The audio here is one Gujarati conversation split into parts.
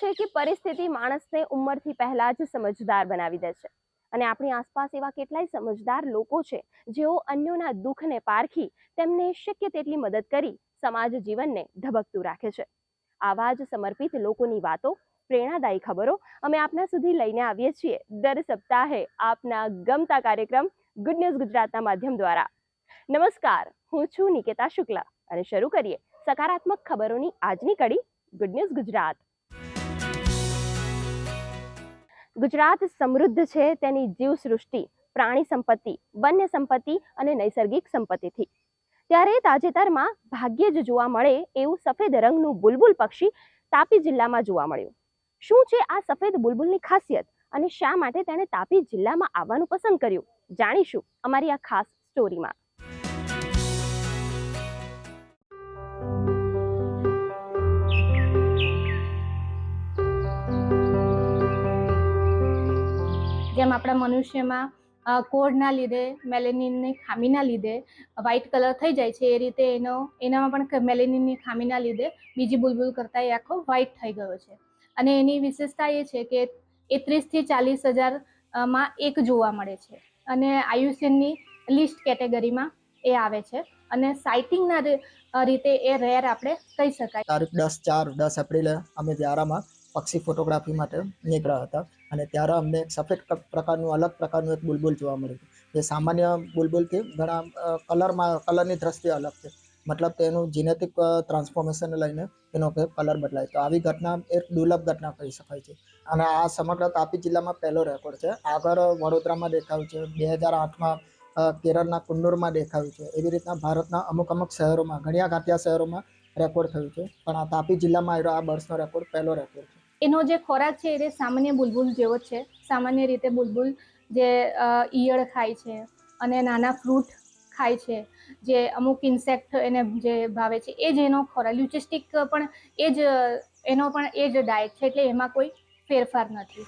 છે કે પરિસ્થિતિ માણસને ઉંમરથી પહેલાં જ સમજદાર બનાવી દે છે. અને આપણી આસપાસ એવા કેટલાય સમજદાર લોકો છે, જેઓ અન્યોના દુઃખને પારખી તેમને શક્ય તેટલી મદદ કરી સમાજ જીવનને ધબકતું રાખે છે. આવા જ સમર્પિત લોકોની વાતો, પ્રેરણાદાયી ખબરો અમે આપના સુધી લઈને આવીએ છીએ દર સપ્તાહે આપના ગમતા કાર્યક્રમ ગુડ ન્યૂઝ ગુજરાતના માધ્યમ દ્વારા. નમસ્કાર, હું છું નિકેતા શુક્લા અને શરૂ કરીએ સકારાત્મક ખબરોની આજની કડી ગુડ ન્યૂઝ ગુજરાત. ગુજરાત સમૃદ્ધ છે તેની જીવ સૃષ્ટિ પ્રાણી સંપત્તિ, વન્ય સંપત્તિ અને નૈસર્ગિક સંપત્તિથી. ત્યારે તાજેતરમાં ભાગ્યે જ જોવા મળે એવું સફેદ રંગનું બુલબુલ પક્ષી તાપી જિલ્લામાં જોવા મળ્યું. શું છે આ સફેદ બુલબુલની ખાસિયત અને શા માટે તેણે તાપી જિલ્લામાં આવવાનું પસંદ કર્યું? જાણીશું અમારી આ ખાસ સ્ટોરીમાં જેમ આપણા મનુષ્યમાં કોડના લીધે, મેલેનિનની ખામીના લીધે વ્હાઇટ કલર થઈ જાય છે, એ રીતે એનો, એનામાં પણ મેલેનિનની ખામીના લીધે બીજી બુલબુલ કરતાં એ આખો વ્હાઇટ થઈ ગયો છે. અને એની વિશેષતા એ છે કે એ ત્રીસથી ચાલીસ હજારમાં એક જોવા મળે છે. અને આયુષ્યનની લિસ્ટ કેટેગરીમાં એ આવે છે. અને સાઇટિંગના રીતે એ રેર આપણે કહી શકાય. તારીખ દસ ચાર દસ એપ્રિલે અમે વ્યારામાં પક્ષી ફોટોગ્રાફી માટે નીકળ્યા હતા. અને ત્યારે અમને સફેદ પ્રકારનું, અલગ પ્રકારનું એક બુલબુલ જોવા મળ્યું. જે સામાન્ય બુલબુલથી ઘણા કલરમાં કલરની દ્રષ્ટિએ અલગ છે. મતલબ તેનું જીનેટિક ટ્રાન્સફોર્મેશનને લઈને એનો કલર બદલાય તો આવી ઘટના, એક દુર્લભ ઘટના કહી શકાય છે. અને આ સમગ્ર તાપી જિલ્લામાં પહેલો રેકોર્ડ છે. આગળ વડોદરામાં દેખાયું છે. બે હજાર આઠમાં કેરળના કુન્નૂરમાં દેખાયું છે. એવી રીતના ભારતના અમુક અમુક શહેરોમાં ઘણીયા ઘાટિયા શહેરોમાં રેકોર્ડ થયું છે. પણ આ તાપી જિલ્લામાં આવ્યો આ બર્સનો રેકોર્ડ પહેલો રેકોર્ડ છે. એનો જે ખોરાક છે એ સામાન્ય બુલબુલ જેવો જ છે. સામાન્ય રીતે બુલબુલ જે ઈયળ ખાય છે અને નાના ફ્રૂટ ખાય છે, જે અમુક ઇન્સેક્ટ એને જે ભાવે છે, એ જ એનો ખોરાક, લ્યુચિસ્ટિક પણ એ જ, એનો પણ એ જ ડાયટ છે, એટલે એમાં કોઈ ફેરફાર નથી.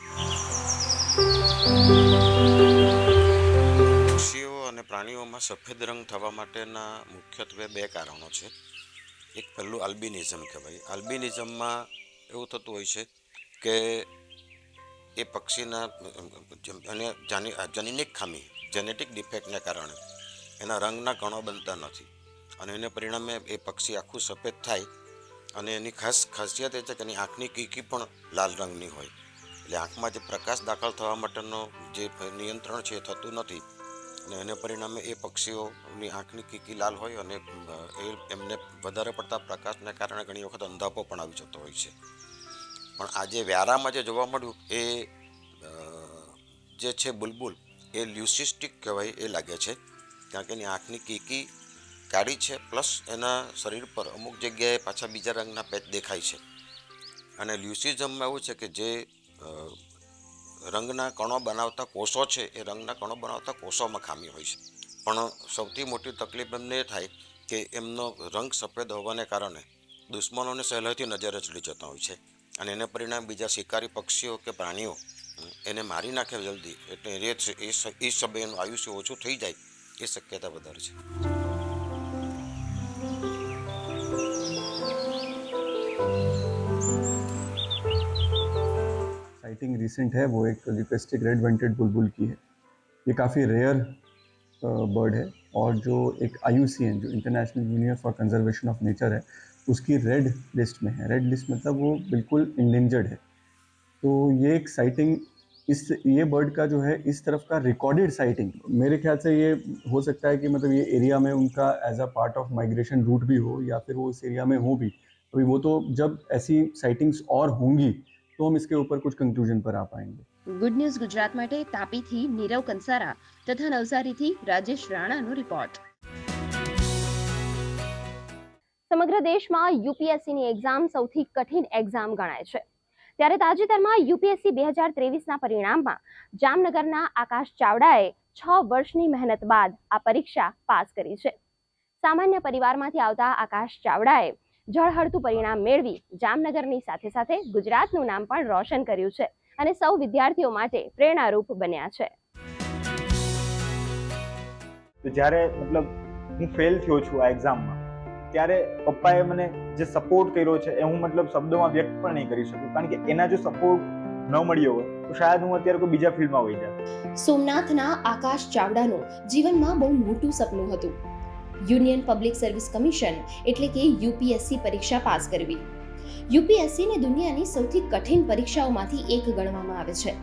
પક્ષીઓ અને પ્રાણીઓમાં સફેદ રંગ થવા માટેના મુખ્યત્વે બે કારણો છે. એક પહેલું આલ્બિનિઝમ કહેવાય. આલ્બિનિઝમમાં એવું થતું હોય છે કે એ પક્ષીના અને જાની જનીનિક ખામી જેનેટિક ડિફેક્ટને કારણે એના રંગના કણો બનતા નથી. અને એને પરિણામે એ પક્ષી આખું સફેદ થાય અને એની ખાસ ખાસિયત એ છે કે એની આંખની કીકી પણ લાલ રંગની હોય. એટલે આંખમાં જે પ્રકાશ દાખલ થવા માટેનો જે નિયંત્રણ છે એ થતું નથી અને એને પરિણામે એ પક્ષીઓની આંખની કીકી લાલ હોય અને એ એમને વધારે પડતા પ્રકાશને કારણે ઘણી વખત અંધાપો પણ આવી જતો હોય છે. પણ આજે વ્યારામાં જે જોવા મળ્યું એ જે છે બુલબુલ, એ લ્યુસિસ્ટિક કહેવાય એ લાગે છે. કારણ કે એની આંખની કીકી કાળી છે, પ્લસ એના શરીર પર અમુક જગ્યાએ પાછા બીજા રંગના પેચ દેખાય છે. અને લ્યુસિઝમમાં એવું છે કે જે રંગના કણો બનાવતા કોષો છે, એ રંગના કણો બનાવતા કોષોમાં ખામી હોય છે. પણ સૌથી મોટી તકલીફ એમને એ થાય કે એમનો રંગ સફેદ હોવાને કારણે દુશ્મનોને સહેલાઈથી નજરે ચડી જતા હોય છે. અને એને પરિણામે બીજા શિકારી પક્ષીઓ કે પ્રાણીઓ અ, એને મારી નાખે જલ્દી એટલે એ જ- એ સ- એ સમયે એનું આયુષ્ય ઓછું થઈ જાય એ શક્યતા વધારે છે साइटिंग रिसेंट है वो एक लिपस्टिक रेड वेंटेड बुलबुल की है ये काफ़ी रेयर बर्ड है और जो एक आई जो international union for conservation of nature है उसकी रेड लिस्ट में है रेड लिस्ट मतलब वो बिल्कुल इंडेंजर्ड है तो ये एक साइटिंग इस ये बर्ड का जो है इस तरफ का रिकॉर्डेड साइटिंग मेरे ख्याल से ये हो सकता है कि मतलब ये एरिया में उनका as a part of migration route भी हो या फिर वो इस एरिया में हो भी अभी वो तो जब ऐसी साइटिंग्स और होंगी तो हम इसके ऊपर कुछ कंक्लूजन पर आ पाएंगे ગુડ ન્યૂઝ ગુજરાત માટે તાપીથી નીરવ કંસારા તથા નવસારીથી રાજેશ રાણાનો રિપોર્ટ સમગ્ર દેશમાં યુપીએસસીની એક્ઝામ સૌથી કઠિન એક્ઝામ ગણાય છે. ત્યારે તાજેતરમાં યુપીએસસી બે હજાર ત્રેવીસના પરિણામમાં જામનગરના આકાશ ચાવડાએ છ વર્ષની મહેનત બાદ આ પરીક્ષા પાસ કરી છે. સામાન્ય પરિવારમાંથી આવતા આકાશ ચાવડાએ ઝળહળતું પરિણામ મેળવી જામનગરની સાથે સાથે ગુજરાતનું નામ પણ રોશન કર્યું છે અને સૌ વિદ્યાર્થીઓ માટે પ્રેરણારૂપ બન્યા છે. જ્યારે મતલબ હું ફેલ થયો છું આ એક્ઝામમાં ત્યારે પપ્પાએ મને જે સપોર્ટ કર્યો છે એ હું મતલબ શબ્દોમાં વ્યક્ત પણ નહીં કરી શકું. કારણ કે એના જો સપોર્ટ ન મળ્યો હોય, તો શાયદ હું અત્યારે કોઈ બીજા ફિલ્ડમાં હોઈ જાય સોમનાથના આકાશ ચાવડાનું જીવનમાં બહુ મોટું સપનું હતું. યુનિયન પબ્લિક સર્વિસ કમિશન એટલે કે યુપીએસસી પરીક્ષા પાસ કરવી. યુપીએસસીને દુનિયાની સૌથી કઠિન પરીક્ષાઓમાંથી એક ગણવામાં આવે છે.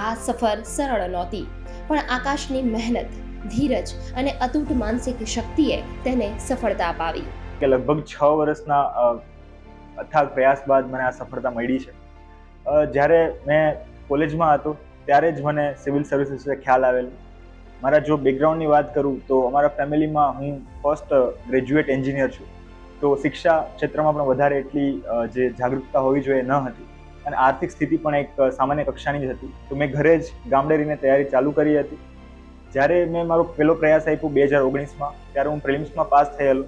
આ સફર સરળ નહોતી, પણ આકાશની મહેનત ધીરજ અને અતૂટ માનસિક શક્તિએ તેને સફળતા અપાવી. કે લગભગ છ વર્ષના અથાગ પ્રયાસ બાદ મને આ સફળતા મળી છે. જ્યારે મેં કોલેજમાં હતો, ત્યારે જ મને સિવિલ સર્વિસીસ વિશે ખ્યાલ આવેલો. મારા જો બેકગ્રાઉન્ડની વાત કરું, તો અમારા ફેમિલીમાં હું ફર્સ્ટ ગ્રેજ્યુએટ એન્જિનિયર છું. તો શિક્ષા ક્ષેત્રમાં પણ વધારે એટલી જે જાગૃતતા હોવી જોઈએ ન હતી. અને આર્થિક સ્થિતિ પણ એક સામાન્ય કક્ષાની જ હતી. તો મેં ઘરે જ ગામડે રહીને તૈયારી ચાલુ કરી હતી. જ્યારે મેં મારો પહેલો પ્રયાસ આપ્યો બે હજાર ઓગણીસમાં, ત્યારે હું પ્રિલિમ્સમાં પાસ થયેલો,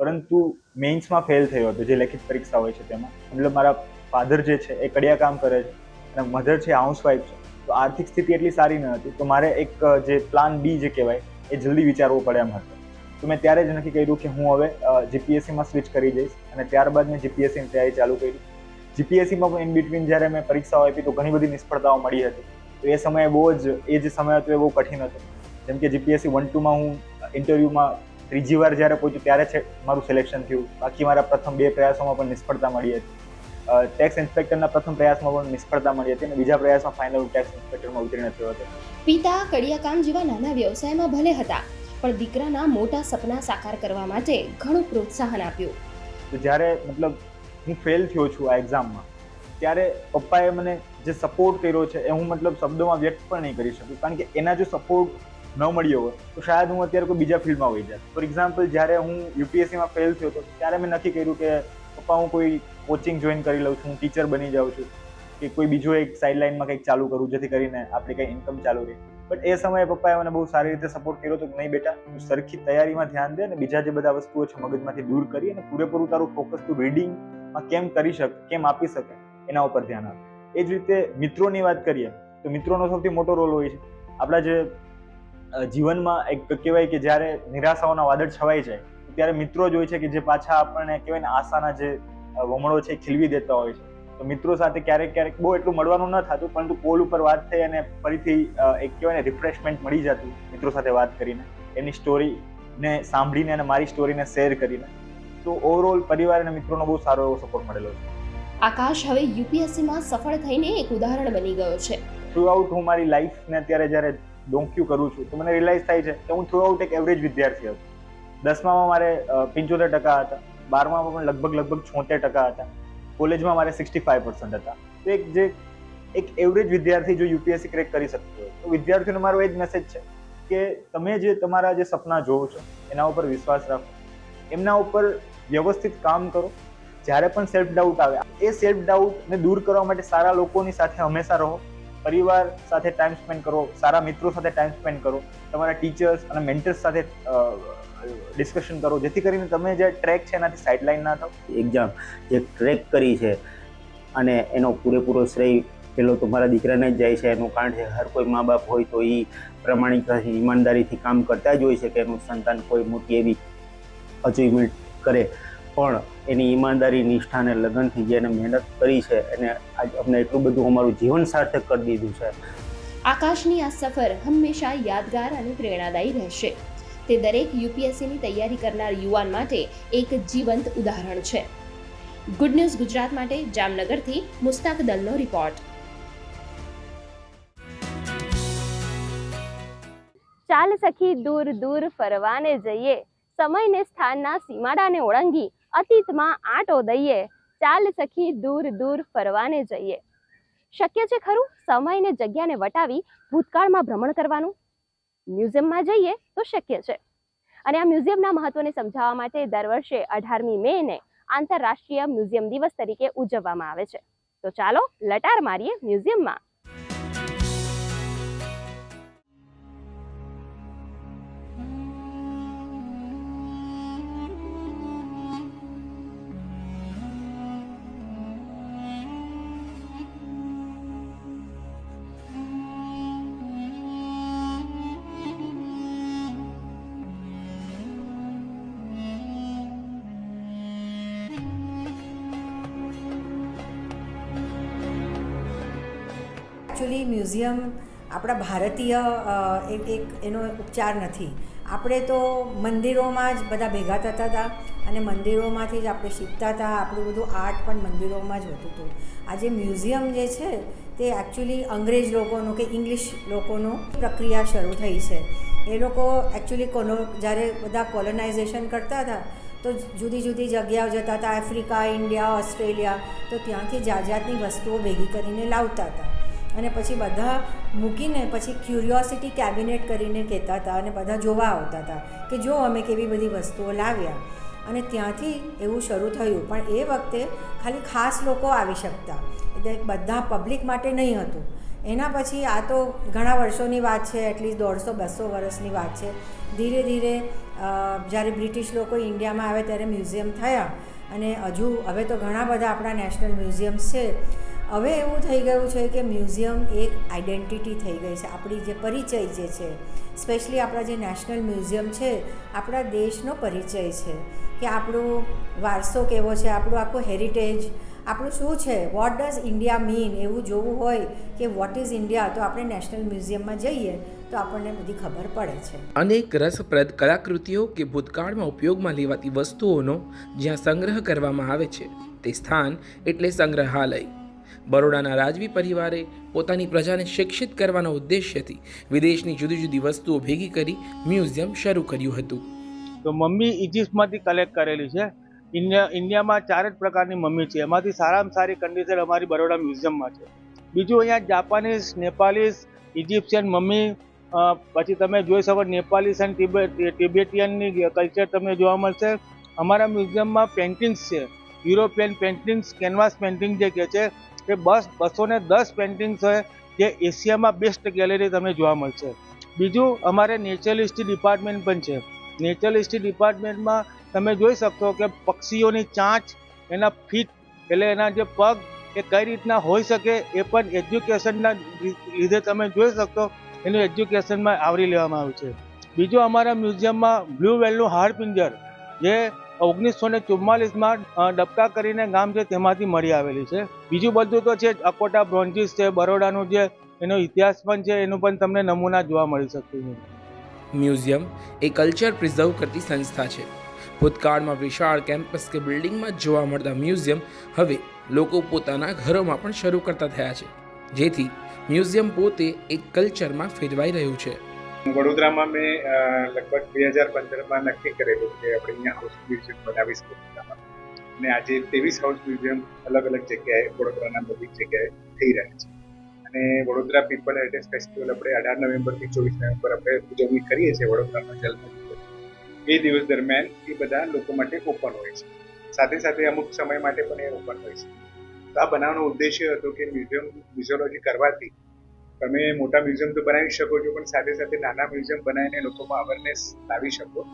પરંતુ મેઇન્સમાં ફેલ થયો હતો, જે લેખિત પરીક્ષા હોય છે તેમાં. મતલબ મારા ફાધર જે છે, એ કડિયા કામ કરે છે, અને મધર છે હાઉસવાઈફ છે. તો આર્થિક સ્થિતિ એટલી સારી ન હતી, તો મારે એક, જે પ્લાન બી જે કહેવાય, એ જલ્દી વિચારવો પડે એમ હતો. તો મેં ત્યારે જ નક્કી કર્યું કે હું હવે જીપીએસસીમાં સ્વિચ કરી જઈશ અને ત્યારબાદ મેં જીપીએસસીની તૈયારી ચાલુ કરી. જીપીએસસીમાં પણ ઇન બિટવીન જ્યારે મેં પરીક્ષાઓ આપી, તો ઘણી બધી નિષ્ફળતાઓ મળી હતી. તો એ સમયે બહુ જ, એ જે સમય હતો, એ બહુ કઠિન હતો. જેમ કે જીપીએસસી વન ટુમાં હું ઇન્ટરવ્યૂમાં ત્રીજી વાર જ્યારે પહોંચ્યું ત્યારે છે મારું સિલેક્શન થયું. બાકી મારા પ્રથમ બે પ્રયાસોમાં પણ નિષ્ફળતા મળી હતી. ટેક્સ ઇન્સ્પેક્ટરના પ્રથમ પ્રયાસમાં પણ નિષ્ફળતા મળી હતી અને બીજા પ્રયાસમાં ફાઇનલ ટેક્સ ઇન્સ્પેક્ટરમાં ઉતરીને થયો હતો. પિતા કડિયાકામ જેવા નાના વ્યવસાયમાં ભલે હતા પણ દીકરાના મોટા સપના સાકાર કરવા માટે ઘણું પ્રોત્સાહન આપ્યું. તો જ્યારે મતલબ હું ફેલ થયો છું આ એક્ઝામમાં ત્યારે પપ્પાએ મને જે સપોર્ટ કર્યો છે એ હું મતલબ શબ્દોમાં વ્યક્ત પણ નહીં કરી શકું. કારણ કે એના જો સપોર્ટ ન મળ્યો હોય, તો શાયદ હું અત્યારે કોઈ બીજા ફિલ્ડમાં વહી જાત. ફોર એક્ઝામ્પલ જ્યારે હું યુપીએસસીમાં ફેલ થયો હતો ત્યારે મેં નક્કી કર્યું કે, પપ્પા, હું કોઈ કોચિંગ જોઈન કરી લઉં છું, હું ટીચર બની જાઉં છું, કે કોઈ બીજો એક સાઇડલાઇનમાં કંઈક ચાલુ કરું, જેથી કરીને આપણે કંઈ ઇન્કમ ચાલુ રહે. બટ એ સમયે પપ્પાએ મને બહુ સારી રીતે સપોર્ટ કર્યો હતો કે, નહીં બેટા, તું સરખી તૈયારીમાં ધ્યાન દે અને બીજા જે બધા વસ્તુઓ છે મગજમાંથી દૂર કરી અને પૂરેપૂરું તારું ફોકસ તું રીડિંગમાં કેમ કરી શકે, કેમ આપી શકે, એના ઉપર ધ્યાન આપ. એ જ રીતે મિત્રોની વાત કરીએ, તો મિત્રોનો સૌથી મોટો રોલ હોય છે. આપણા જે જીવનમાં એક કહેવાય કે જ્યારે નિરાશાઓના વાદળ છવાઈ જાય ત્યારે મિત્રો જ હોય છે કે જે પાછા આપણને કહેવાય ને આશાના જે વમળો છે ખીલવી દેતા હોય છે. તો મિત્રો સાથે ક્યારેક ક્યારેક બહુ એટલું મળવાનું ન થતું પરંતુ કોલ ઉપર વાત થઈ અને ફરીથી એક કહેવાય ને રિફ્રેશમેન્ટ મળી જતું મિત્રો સાથે વાત કરીને એની સ્ટોરીને સાંભળીને અને મારી સ્ટોરીને શેર કરીને. તો ઓવરઓલ પરિવાર અને મિત્રોનો બહુ સારો એવો સપોર્ટ મળેલો છે. આકાશ હવે યુપીએસસીમાં સફળ થઈને એક ઉદાહરણ બની ગયો છે. થ્રુ આઉટ હું મારી લાઈફને અત્યારે જ્યારે ડોંક્યુ કરું છું. તો મને રિયલાઇઝ થાય છે કે હું થ્રુ આઉટ એક એવરેજ વિદ્યાર્થી હતો. દસમામાં મારે પંચોતેર ટકા હતા. બારમામાં પણ લગભગ લગભગ છોતેર ટકા હતા. કોલેજમાં મારે સિક્સટી ફાઈવ પર્સન્ટ હતા. તો એક જે, એક એવરેજ વિદ્યાર્થી જો યુપીએસસી ક્રેક કરી શકતો હોય, તો વિદ્યાર્થીઓને મારો એ જ મેસેજ છે કે તમે જે તમારા જે સપના જોવો છો, એના ઉપર વિશ્વાસ રાખો. એમના ઉપર વ્યવસ્થિત કામ કરો. જ્યારે પણ સેલ્ફ ડાઉટ આવે, એ સેલ્ફ ડાઉટને દૂર કરવા માટે સારા લોકોની સાથે હંમેશા રહો. પરિવાર સાથે ટાઈમ સ્પેન્ડ કરો, સારા મિત્રો સાથે ટાઈમ સ્પેન્ડ કરો, તમારા ટીચર્સ અને મેન્ટર્સ સાથે ડિસ્કશન કરો. જેથી કરીને તમે જે ટ્રેક છે એનાથી સાઇડલાઇન ના થાવ એક્ઝામ જે ટ્રેક કરી છે અને એનો પૂરેપૂરો શ્રેય પેલો તો મારા દીકરાને જ જાય છે. એનું કારણ છે હર કોઈ મા બાપ હોય તો એ પ્રમાણિકતાથી ઈમાનદારીથી કામ કરતા જ હોય છે કે એનું સંતાન કોઈ મોટી એવી અચીવમેન્ટ કરે. પણ એની ઈમાનદારી નિષ્ઠા અને લગનથી જે એને મહેનત કરી છે એને આજ અમને એટલું બધું અમારું જીવન સાર્થક કરી દીધું છે. આકાશની આ સફર હંમેશા યાદગાર અને પ્રેરણાદાયી રહેશે. તે દરેક યુપીએસસીની તૈયારી કરનાર યુવાન માટે એક જીવંત ઉદાહરણ છે. ગુડ ન્યૂઝ ગુજરાત માટે જામનગરથી મુસ્તાક દલનો રિપોર્ટ ચાલ સખી દૂર દૂર ફરવાને જઈએ. સમયને સ્થાનના સીમાડાને ઓળંગી. અતીતમાં આંટો દઈએ, ચાલ સખી દૂર દૂર ફરવાને જઈએ. શક્ય છે ખરું સમય ને જગ્યાને વટાવી ભૂતકાળમાં ભ્રમણ કરવાનું? મ્યુઝિયમમાં જઈએ તો શક્ય છે. અને આ મ્યુઝિયમના મહત્વને સમજાવવા માટે દર વર્ષે અઢારમી મેને આંતરરાષ્ટ્રીય મ્યુઝિયમ દિવસ તરીકે ઉજવવામાં આવે છે. તો ચાલો લટાર મારીએ મ્યુઝિયમમાં. એકચ્યુઅલી મ્યુઝિયમ આપણા ભારતીય એક એક એનો ઉપચાર નથી. આપણે તો મંદિરોમાં જ બધા ભેગા થતા હતા અને મંદિરોમાંથી જ આપણે શીખતા હતા, આપણું બધું આર્ટ પણ મંદિરોમાં જ હોતું હતું. આજે મ્યુઝિયમ જે છે, તે એકચ્યુઅલી અંગ્રેજ લોકોનું કે ઇંગ્લિશ લોકોનું પ્રક્રિયા શરૂ થઈ છે. એ લોકો એકચ્યુઅલી કોનો, જ્યારે બધા કોલોનાઇઝેશન કરતા હતા, તો જુદી જુદી જગ્યાઓ જતા હતા આફ્રિકા ઇન્ડિયા ઓસ્ટ્રેલિયા તો ત્યાંથી જાત જાતની વસ્તુઓ ભેગી કરીને લાવતા હતા. અને પછી બધા મૂકીને પછી ક્યુરિયોસિટી કેબિનેટ કરીને કહેતા હતા અને બધા જોવા આવતા હતા કે જો અમે કેવી બધી વસ્તુઓ લાવ્યા. અને ત્યાંથી એવું શરૂ થયું. પણ એ વખતે ખાલી ખાસ લોકો આવી શકતા. એટલે બધા પબ્લિક માટે નહીં હતું. એના પછી આ તો ઘણા વર્ષોની વાત છે એટલીસ્ટ દોઢસો, બસો વર્ષની વાત છે. ધીરે ધીરે જ્યારે બ્રિટિશ લોકો ઇન્ડિયામાં આવે ત્યારે મ્યુઝિયમ થયા. અને હજુ હવે તો ઘણા બધા આપણા નેશનલ મ્યુઝિયમ્સ છે. હવે એવું થઈ ગયું છે કે મ્યુઝિયમ એક આઈડેન્ટિટી થઈ ગઈ છે. આપણી જે પરિચય જે છે, સ્પેશિયલી આપણા જે નેશનલ મ્યુઝિયમ છે, આપણા દેશનો પરિચય છે કે આપણો વારસો કેવો છે, આપણું આખું હેરિટેજ આપણું શું છે વોટ ડઝ ઇન્ડિયા મીન એવું જોવું હોય કે વોટ ઇઝ ઇન્ડિયા તો આપણે નેશનલ મ્યુઝિયમમાં જઈએ તો આપણને બધી ખબર પડે છે. અનેક રસપ્રદ કલાકૃતિઓ કે ભૂતકાળમાં ઉપયોગમાં લેવાતી વસ્તુઓનો જ્યાં સંગ્રહ કરવામાં આવે છે, તે સ્થાન એટલે સંગ્રહાલય. બરોડાના રાજવી પરિવારે પોતાની પ્રજાને શિક્ષિત કરવાના ઉદ્દેશ્યથી વિદેશની જુદી જુદી વસ્તુઓ ભેગી કરી મ્યુઝિયમ શરૂ કર્યું હતું. તો મમ્મી ઇજિપ્તમાંથી કલેક્ટ કરેલી છે. ઇન્ડિયા, ઇન્ડિયામાં ચાર જ પ્રકારની મમ્મી છે. એમાંથી સારામાં સારી કન્ડિશન અમારી બરોડા મ્યુઝિયમમાં છે. બીજું અહીંયા જાપાનીઝ, નેપાલીઝ ઇજિપ્શિયન મમ્મી પછી તમે જોઈ શકો નેપાલીસ અને તિબેટ તિબેટિયનની કલ્ચર તમને જોવા મળશે. અમારા મ્યુઝિયમમાં પેઇન્ટિંગ્સ છે. યુરોપિયન પેઇન્ટિંગ્સ કેનવાસ પેઇન્ટિંગ જે કહે છે એ બસ બસો ને દસ પેઇન્ટિંગ્સ છે જે એશિયામાં બેસ્ટ ગેલેરી તમને જોવા મળશે. બીજું, અમારે નેચરલિસ્ટી ડિપાર્ટમેન્ટ પણ છે. નેચરલિસ્ટી ડિપાર્ટમેન્ટમાં તમે જોઈ શકશો કે પક્ષીઓની ચાંચ, એના ફીટ એટલે એના જે પગ એ કઈ રીતના હોઈ શકે એ પણ એજ્યુકેશનના લીધે તમે જોઈ શકશો. એનું એજ્યુકેશનમાં આવરી લેવામાં આવ્યું છે. બીજું, અમારા મ્યુઝિયમમાં બ્લુ વેલનું હાડપિંજર જે ઓગણીસો ને ચુમ્માલીસમાં ડબકા કરીને ગામ છે તેમાંથી મળી આવેલી છે. બીજું બધું તો છે અકોટા બ્રોન્જીસ છે, બરોડાનું જે એનો ઇતિહાસ પણ છે, એનું પણ તમને નમૂના જોવા મળી શકતું મ્યુઝિયમ એ કલ્ચર પ્રિઝર્વ કરતી સંસ્થા છે. ભૂતકાળમાં વિશાળ કેમ્પસ કે બિલ્ડિંગમાં જોવા મળતા મ્યુઝિયમ હવે લોકો પોતાના ઘરોમાં પણ શરૂ કરતા થયા છે. જેથી મ્યુઝિયમ પોતે એક કલ્ચરમાં ફેરવાઈ રહ્યું છે. વડોદરામાં મેં લગભગ બે હજાર પંદરમાં નક્કી કરેલું કે આપણે અહીંયા હાઉસ મ્યુઝિયમ બનાવીશું વડોદરામાં. અને આજે ત્રેવીસ હાઉસ મ્યુઝિયમ અલગ અલગ જગ્યાએ વડોદરાના બધી જગ્યાએ થઈ રહ્યા છે. અને વડોદરા પીપલ હેરિટેજ ફેસ્ટિવલ આપણે અઢાર નવેમ્બરથી ચોવીસ નવેમ્બર આપણે ઉજવણી કરીએ છીએ વડોદરાના જન્મ એ દિવસ દરમિયાન એ બધા લોકો માટે ઓપન હોય છે. સાથે સાથે અમુક સમય માટે પણ એ ઓપન હોય છે. તો આ બનાવવાનો ઉદ્દેશ્ય હતો કે મ્યુઝિયમ મ્યુઝિયોલોજી કરવાથી તમે મોટા મ્યુઝિયમ તો બનાવી શકો છો પણ સાથે સાથે નાના મ્યુઝિયમ બનાવીને લોકોમાં અવેરનેસ લાવી શકો.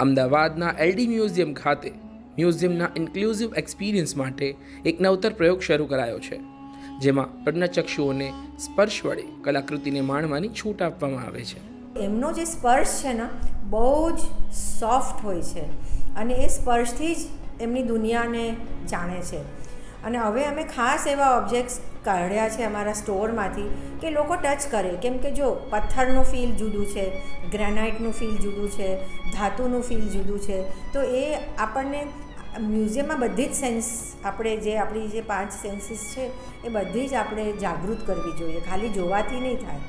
અમદાવાદના એલડી મ્યુઝિયમ ખાતે મ્યુઝિયમના ઇન્ક્લુઝિવ એક્સપિરિયન્સ માટે એક નવતર પ્રયોગ શરૂ કરાયો છે જેમાં પ્રજ્ઞાચક્ષુઓને સ્પર્શ વડે કલાકૃતિને માણવાની છૂટ આપવામાં આવે છે. એમનો જે સ્પર્શ છે ને બહુ જ સોફ્ટ હોય છે અને એ સ્પર્શથી જ એમની દુનિયાને જાણે છે. અને હવે અમે ખાસ એવા ઓબ્જેક્ટ્સ કાઢ્યા છે અમારા સ્ટોરમાંથી કે લોકો ટચ કરે. કેમ કે જો પથ્થરનું ફીલ જુદું છે ગ્રેનાઇટનું ફીલ જુદું છે ધાતુનું ફીલ જુદું છે તો એ આપણને મ્યુઝિયમમાં બધી જ સેન્સ આપણે જે આપણી જે પાંચ સેન્સીસ છે એ બધી જ આપણે જાગૃત કરવી જોઈએ. ખાલી જોવાથી નહીં થાય.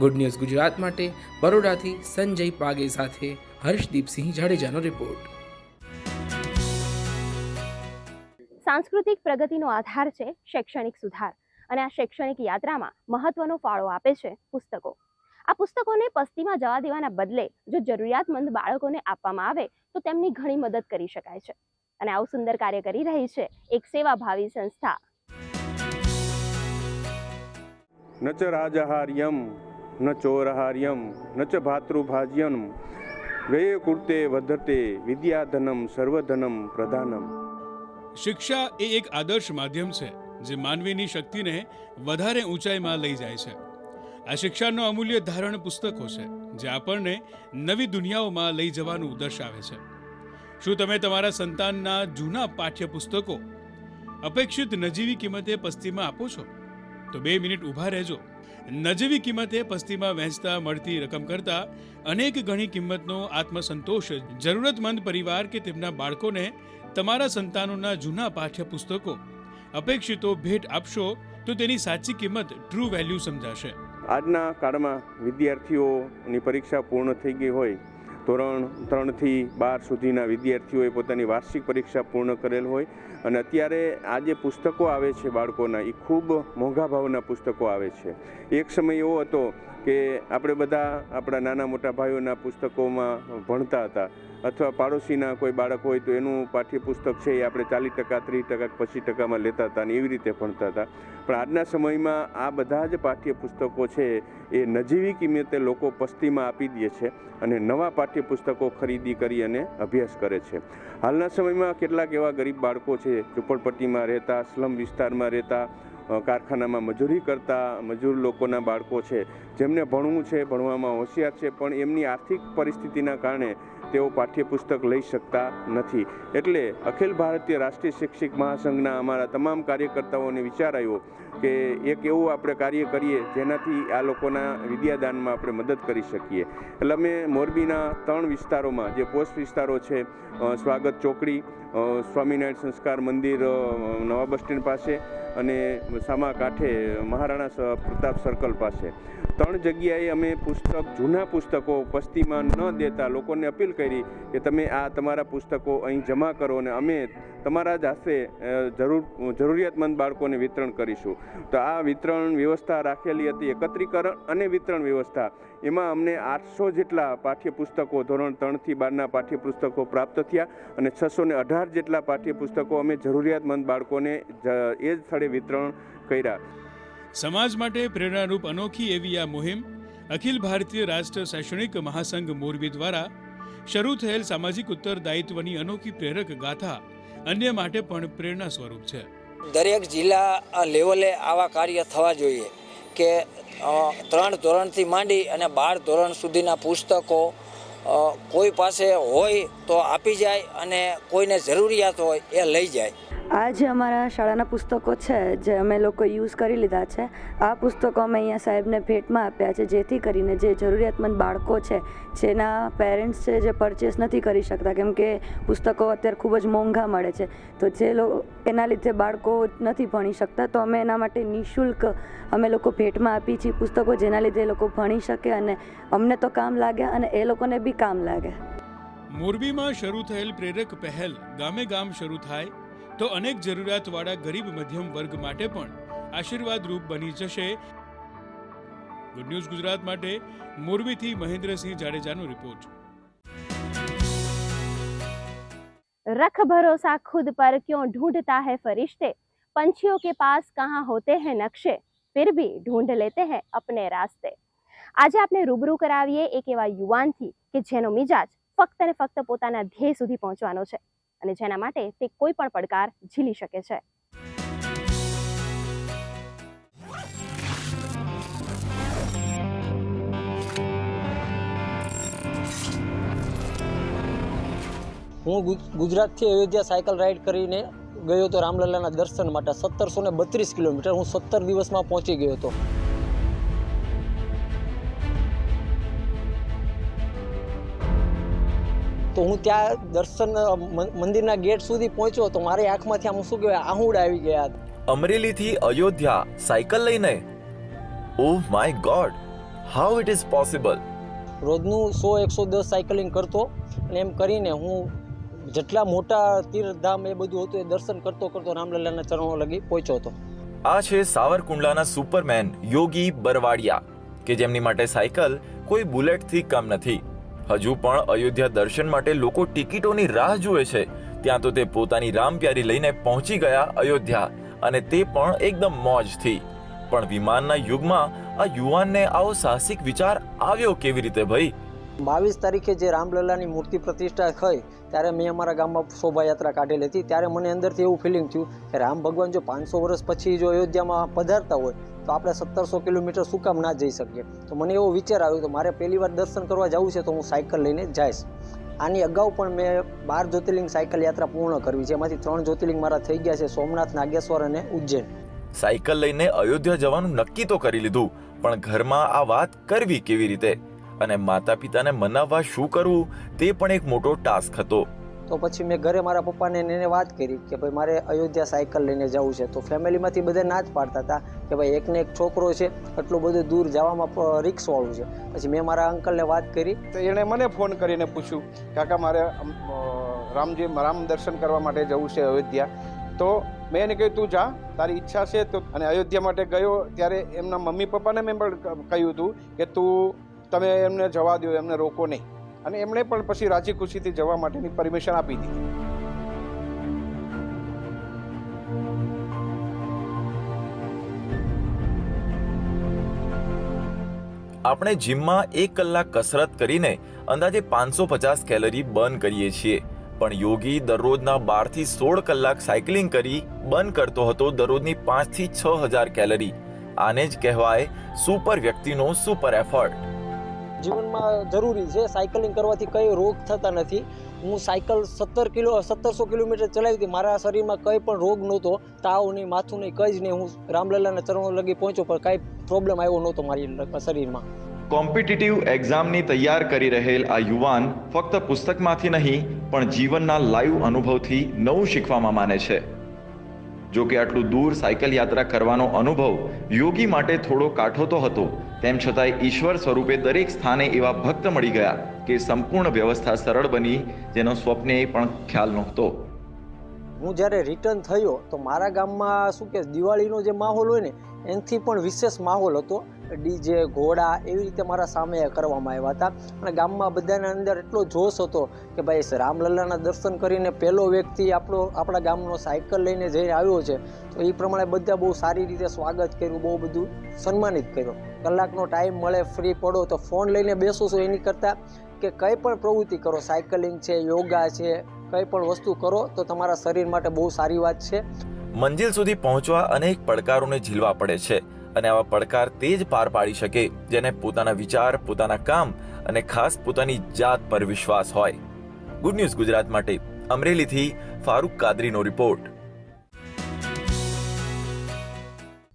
ગુડ ન્યૂઝ ગુજરાત માટે બરોડાથી સંજય પાગે સાથે હર્ષદીપસિંહ જાડેજાનો રિપોર્ટ. સાંસ્કૃતિક પ્રગતિનો આધાર છે શૈક્ષણિક સુધાર. અને આ શૈક્ષણિક યાત્રામાં મહત્વનો ફાળો આપે છે પુસ્તકો. આ પુસ્તકોને પસ્તીમાં જવા દેવાના બદલે જો જરૂરિયાતમંદ બાળકોને આપવામાં આવે તો તેમની ઘણી મદદ કરી શકાય છે. અને આવું સુંદર કાર્ય કરી રહી છે એક સેવાભાવી સંસ્થા. ન ચ રાજહાર્યમ ન ચોરહાર્યમ ન ચ ભાતૃભાજ્યમ વ્યય કુર્તે વધતે વિદ્યાધનમ સર્વધનમ પ્રધાનમ. શિક્ષા એ એક આદર્શ માધ્યમ છે. જે માનવીની શક્તિને વધારે ઊંચાઈમાં લઈ જાય છે. આ શિક્ષાનો અમૂલ્ય ધારણ પુસ્તકો છે, જે આપણને નવી દુનિયાઓમાં લઈ જવાનું દર્શાવે છે. શું તમે તમારા સંતાનના જૂના પાઠ્યપુસ્તકો અપેક્ષિત નજીવી કિંમતે પસ્તીમાં આપો છો? તો તો બે મિનિટ ઊભા રહેજો. નજીવી કિંમતે પસ્તીમાં વહેંચતા, મળતી રકમ કરતાં અનેક ગણી કિંમતનો આત્મસંતોષ જરૂરતમંદ પરિવાર કે તેમના બાળકોને તમારા સંતાનોના જૂના પાઠ્યપુસ્તકો અપેક્ષિતો ભેટ આપશો તો તેની સાચી કિંમત ટ્રુ વેલ્યુ સમજાશે. આજના કાળમાં વિદ્યાર્થીઓની પરીક્ષા પૂર્ણ થઈ ગઈ હોય, ધોરણ ત્રણથી બાર સુધીના વિદ્યાર્થીઓએ પોતાની વાર્ષિક પરીક્ષા પૂર્ણ કરેલ હોય અને અત્યારે આ જે પુસ્તકો આવે છે બાળકોના એ ખૂબ મોંઘા ભાવના પુસ્તકો આવે છે. એક સમય એવો હતો કે આપણે બધા આપણા નાના મોટા ભાઈઓના પુસ્તકોમાં ભણતા હતા અથવા પાડોશીના કોઈ બાળક હોય તો એનું પાઠ્યપુસ્તક છે એ આપણે ચાલીસ ટકા, ત્રીસ ટકા પચીસ ટકામાં લેતા હતા અને એવી રીતે ભણતા હતા. પણ આજના સમયમાં આ બધા જ પાઠ્યપુસ્તકો છે એ નજીવી કિંમતે લોકો પસ્તીમાં આપી દે છે અને નવા પાઠ્યપુસ્તકો ખરીદી કરી અને અભ્યાસ કરે છે. હાલના સમયમાં કેટલાક એવા ગરીબ બાળકો છે ઝૂંપડપટ્ટીમાં રહેતા, સ્લમ વિસ્તારમાં રહેતા કારખાનામાં મજૂરી કરતા મજૂર લોકોના બાળકો છે. જેમને ભણવું છે, ભણવામાં હોશિયાર છે, પણ એમની આર્થિક પરિસ્થિતિના કારણે તેઓ પાઠ્યપુસ્તક લઈ શકતા નથી. એટલે અખિલ ભારતીય રાષ્ટ્રીય શિક્ષક મહાસંઘના અમારા તમામ કાર્યકર્તાઓને વિચાર આવ્યો કે એક એવું આપણે કાર્ય કરીએ જેનાથી આ લોકોના વિદ્યાદાનમાં આપણે મદદ કરી શકીએ. એટલે અમે મોરબીના ત્રણ વિસ્તારોમાં, જે પોસ્ટ વિસ્તારો છે સ્વાગત ચોકડી સ્વામિનારાયણ સંસ્કાર મંદિર નવા બસ સ્ટેન્ડ પાસે અને સામા કાંઠે મહારાણા પ્રતાપ સર્કલ પાસે. ત્રણ જગ્યાએ અમે પુસ્તક, જૂના પુસ્તકો પસ્તીમાં ન દેતા લોકોને અપીલ કરી કે તમે આ તમારા પુસ્તકો અહીં જમા કરો અને અમે તમારા જ હાથે જરૂર, જરૂરિયાતમંદ બાળકોને વિતરણ કરીશું. તો આ વિતરણ વ્યવસ્થા રાખેલી હતી એકત્રીકરણ અને વિતરણ વ્યવસ્થા. એમાં અમને આઠસો જેટલા પાઠ્યપુસ્તકો, ધોરણ ત્રણથી બારના પાઠ્યપુસ્તકો પ્રાપ્ત થયા અને છસો ને અઢાર જેટલા પાઠ્યપુસ્તકો અમે જરૂરિયાતમંદ બાળકોને એ જ સ્થળે વિતરણ કર્યા. સમાજ માટે પ્રેરણારૂપ અનોખી એવી આ મુહિમ અખિલ ભારતીય રાષ્ટ્ર શૈક્ષણિક મહાસંઘ મોરબી દ્વારા શરૂ થયેલ સામાજિક ઉત્તરદાયિત્વની અનોખી પ્રેરક ગાથા અન્ય માટે પણ પ્રેરણા સ્વરૂપ છે. દરેક જિલ્લા લેવલે આવા કાર્ય થવા જોઈએ કે ત્રણ ધોરણથી માંડી અને બાર ધોરણ સુધીના પુસ્તકો કોઈ પાસે હોય તો આપી જાય અને કોઈને જરૂરિયાત હોય એ લઈ જાય. આ જે અમારા શાળાના પુસ્તકો છે, જે અમે લોકો યુઝ કરી લીધા છે, આ પુસ્તકો અમે અહીંયા સાહેબને ભેટમાં આપ્યા છે, જેથી કરીને જે જરૂરિયાતમંદ બાળકો છે, જેના પેરેન્ટ્સ છે, જે પરચેસ નથી કરી શકતા, કેમ કે પુસ્તકો અત્યારે ખૂબ જ મોંઘા મળે છે. તો જે લોકો એના લીધે બાળકો નથી ભણી શકતા, તો અમે એના માટે નિઃશુલ્ક અમે લોકો ભેટમાં આપી છીએ પુસ્તકો, જેના લીધે એ લોકો ભણી શકે અને અમને તો કામ લાગે અને એ લોકોને બી કામ લાગે. મોરબીમાં શરૂ થયેલ પ્રેરક પહેલ ગામે ગામ શરૂ થાય તો અનેક જરૂરિયાતવાળા ગરીબ મધ્યમ વર્ગ માટે પણ આશીર્વાદરૂપ બની જશે ગુડ ન્યૂઝ ગુજરાત માટે મોરબીથી મહેન્દ્રસિંહ જાડેજાનો રિપોર્ટ रख भरोसा खुद पर क्यों ढूंढता है फरिश्ते पंछियों के पास कहाँ होते हैं नक्शे फिर भी ढूंढ लेते हैं अपने रास्ते આજે આપણે રૂબરૂ કરાવીએ એક એવા યુવાનથી કે જેનો મિજાજ ફક્ત ને ફક્ત પોતાના ધ્યેય સુધી પહોંચવાનો છે અને જેના માટે તે કોઈ પણ પડકાર ઝીલી શકે છે. હું ગુજ- ગુજરાતથી અયોધ્યા સાયકલ રાઈડ કરીને ગયો હતો રામલલ્લાના દર્શન માટે સત્તરસો ને બત્રીસ કિલોમીટર. હું સત્તર દિવસમાં પહોંચી ગયો હતો. તો હું ત્યાં દર્શન મંદિરના ગેટ સુધી પહોંચ્યો તો મારી આંખમાંથી આમ શું કહેવાય આહુડ આવી ગયા. અમરેલીથી અયોધ્યા સાયકલ લઈને? ઓહ my god how it is possible રોજનું સો એકસો દસ સાયકલિંગ કરતો અને એમ કરીને હું જેટલા મોટા તીર્થધામ એ બધું હતું એ દર્શન કરતો કરતો રામલલ્લાના ચરણો લગી પહોંચ્યો હતો. આ છે સાવરકુંડલાના સુપરમેન યોગી બરવાડિયા કે જેમની માટે સાયકલ કોઈ બુલેટથી કમ નથી. હજુ પણ અયોધ્યા દર્શન માટે લોકો ટિકિટોની રાહ જુએ છે. ત્યાં તો તે પોતાની રામપ્યારી લઈને પહોંચી ગયા અયોધ્યા અને તે પણ એકદમ મોજથી. પણ વિમાનના યુગમાં આ યુવાનને આવો સાહસિક વિચાર આવ્યો કેવી રીતે ભાઈ? બાવીસ તારીખે જે રામલલ્લાની મૂર્તિ પ્રતિષ્ઠા થઈ ત્યારે મેં અમારા ગામમાં શોભાયાત્રા કાઢેલી હતી. ત્યારે મને અંદરથી એવું ફિલિંગ થયું કે રામ ભગવાન જો પાંચસો વર્ષ પછી જો અયોધ્યામાં પધારતા હોય, તો આપણે સત્તરસો કિલોમીટર શું કામ ના જઈ શકીએ? તો મને એવો વિચાર આવ્યો તો મારે પહેલી વાર દર્શન કરવા જવું છે તો હું સાયકલ લઈને જઈશ. આની અગાઉ પણ મેં બાર જ્યોતિર્લિંગ સાયકલ યાત્રા પૂર્ણ કરવી છે. એમાંથી ત્રણ જ્યોતિર્લિંગ મારા થઈ ગયા છે, સોમનાથ, નાગેશ્વર અને ઉજ્જૈન. સાયકલ લઈને અયોધ્યા જવાનું નક્કી તો કરી લીધું, પણ ઘરમાં આ વાત કરવી કેવી રીતે? અને માતા પિતાને મનાવવા શું કરવું તે પણ એક મોટો ટાસ્ક હતો. તો પછી મેં ઘરે મારા પપ્પાને એને વાત કરી કે ભાઈ મારે અયોધ્યા સાયકલ લઈને જવું છે. તો ફેમિલીમાંથી બધા ના જ પાડતા હતા કે ભાઈ એકને એક છોકરો છે એટલું બધું દૂર જવામાં રિક્સવાળું છે. પછી મેં મારા અંકલને વાત કરી. તો એણે મને ફોન કરીને પૂછ્યું કાકા મારે રામજી રામ દર્શન કરવા માટે જવું છે અયોધ્યા. તો મેં એને કહ્યું તું જા તારી ઈચ્છા છે તો. અને અયોધ્યા માટે ગયો ત્યારે એમના મમ્મી પપ્પાને મેં પણ કહ્યું હતું કે તું તમે એમને જવા દો, એમને રોકો નહીં. અને એમણે પણ પછી રાજી ખુશીથી જવા માટેની પરમિશન આપી દીધી. આપણે જીમમાં એક કલાક કસરત કરીને અંદાજે પાંચસો પચાસ કેલરી બર્ન કરીએ છીએ. પણ યોગી દરરોજના બારથી સોળ કલાક સાયકલિંગ કરી બર્ન કરતો હતો દરરોજની પાંચથી છ હજાર કેલરી. આને જ કહેવાય સુપર વ્યક્તિનો સુપર એફર્ટ. જીવનમાં જરૂરી છે. સાયકલિંગ કરવાથી કંઈ રોગ થતા નથી. હું સાયકલ સત્તર કિલો, સત્તરસો કિલોમીટર ચલાવી હતી. મારા શરીરમાં કંઈ પણ રોગ નહોતો. તાવ નહીં માથું નહીં કંઈ જ નહીં. હું રામલલ્લાના ચરણો લગી પહોંચ્યો, પણ કાંઈ પ્રોબ્લેમ આવ્યો નહોતો મારી શરીરમાં. કોમ્પિટિટિવ એક્ઝામની તૈયાર કરી રહેલ આ યુવાન ફક્ત પુસ્તકમાંથી નહીં, પણ જીવનના લાઈવ અનુભવથી નવું શીખવામાં માને છે. જો કે આટલું દૂર સાયકલ યાત્રા કરવાનો અનુભવ યોગી માટે થોડો કાઠો તો હતો. તેમ છતાંય ઈશ્વર સ્વરૂપે દરેક સ્થાને એવા ભક્ત મળી ગયા કે સંપૂર્ણ વ્યવસ્થા સરળ બની જેનો સ્વપ્ને પણ ખ્યાલ નહોતો. હું જ્યારે રિટર્ન થયો તો મારા ગામમાં શું કે દિવાળીનો જે માહોલ હોય ને, એનાથી પણ વિશેષ માહોલ હતો. ડીજે, ઘોડા એવી રીતે મારા સામે કરવામાં આવ્યા હતા. અને ગામમાં બધાના અંદર એટલો જોશ હતો કે ભાઈ રામલલ્લાના દર્શન કરીને પહેલો વ્યક્તિ આપણો, આપણા ગામનો સાયકલ લઈને જઈને આવ્યો છે. તો એ પ્રમાણે બધા બહુ સારી રીતે સ્વાગત કર્યું, બહુ બધું સન્માનિત કર્યો. કલાકનો ટાઈમ મળે, ફ્રી પડો, તો ફોન લઈને બેસો છો એની કરતાં કે કંઈ પણ પ્રવૃત્તિ કરો. સાયકલિંગ છે, યોગા છે, કંઈ પણ વસ્તુ કરો તો તમારા શરીર માટે બહુ સારી વાત છે. મંજિલ સુધી પહોંચવા અનેક પડકારોને ઝીલવા પડે છે. અને આવા પડકાર તે જ પાર પાડી શકે, જેને પોતાના વિચાર, પોતાના કામ અને ખાસ પોતાની જાત પર વિશ્વાસ હોય. ગુડ ન્યૂઝ ગુજરાત માટે, અમરેલીથી ફારૂક કાદરીનો રિપોર્ટ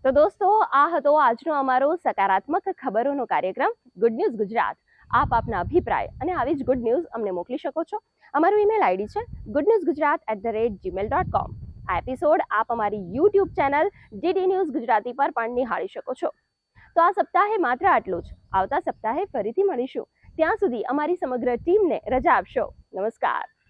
તો દોસ્તો, આ હતો આજનો અમારો સકારાત્મક ખબરોનો કાર્યક્રમ ગુડ ન્યૂઝ ગુજરાત. આપ આપના અભિપ્રાય અને આવી જ ગુડ ન્યૂઝ અમને મોકલી શકો છો. અમારું ઈમેલ આઈડી છે good news Gujarat at the rate Gmail dot com episode આપ અમારી YouTube channel DD news Gujarati પર પણ નિહાળી શકો છો. તો આ સપ્તાહે માત્ર આટલું જ. આવતા સપ્તાહે ફરીથી મળીશું. ત્યાં સુધી અમારી સમગ્ર ટીમને રજા આપશો. નમસ્કાર.